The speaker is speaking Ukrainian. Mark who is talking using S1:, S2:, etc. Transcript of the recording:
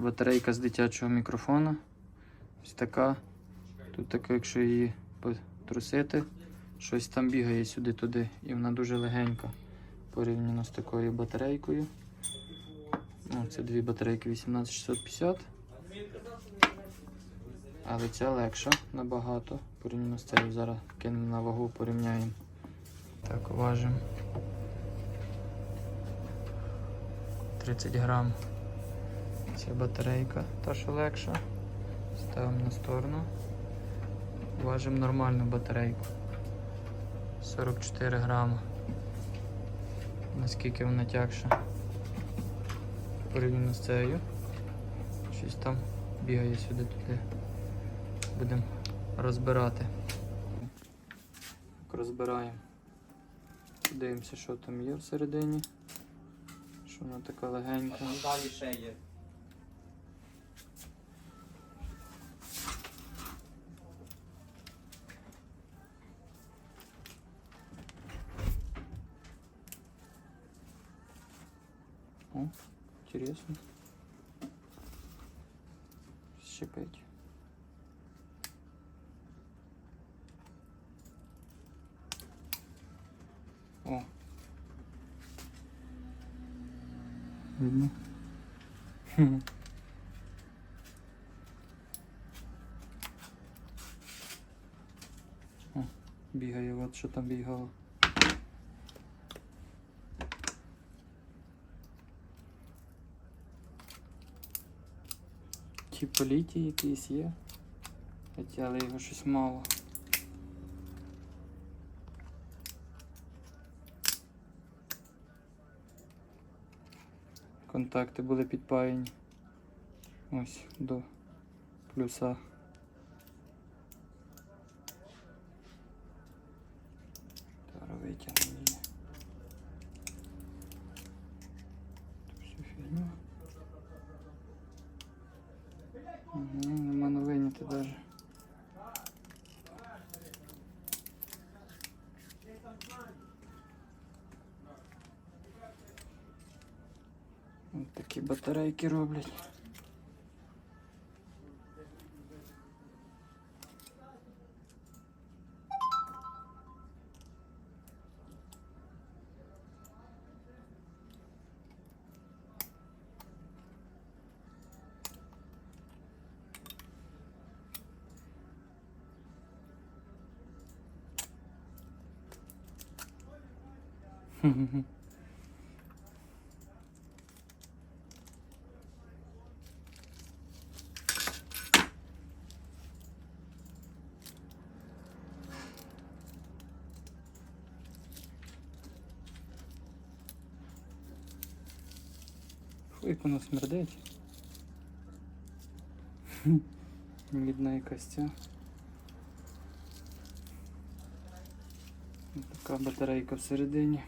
S1: Батарейка з дитячого мікрофона. Ось така. Тут така, якщо її потрусити, щось там бігає сюди-туди. І вона дуже легенька порівняно з такою батарейкою. Ну, це дві батарейки 18650. Але ця легша набагато. Порівняно з цією зараз кинемо на вагу, порівняємо. Так, важимо. 30 грам. Ця батарейка, та що легша. Ставимо на сторону. Важимо нормальну батарейку. 44 грама. Наскільки вона тягша. Порівняно з цією. Щось там бігає сюди-туди. Будемо розбирати. Розбираємо. Дивимося, що там є всередині. Що вона така легенька.
S2: Далі ще є.
S1: О, интересно. Щепить. О. Видно? Бігає, от що там бігало. Чи політі якийсь є? Хоча, але його щось мало. Контакти були підпаяні. Ось до плюса. Витягнемо її. Всю фігню. Ні, нема новиняти навіть. Ось такі батарейки роблять. Фу, як воно смердить. Мідна ця. Ось Така батарейка всередині.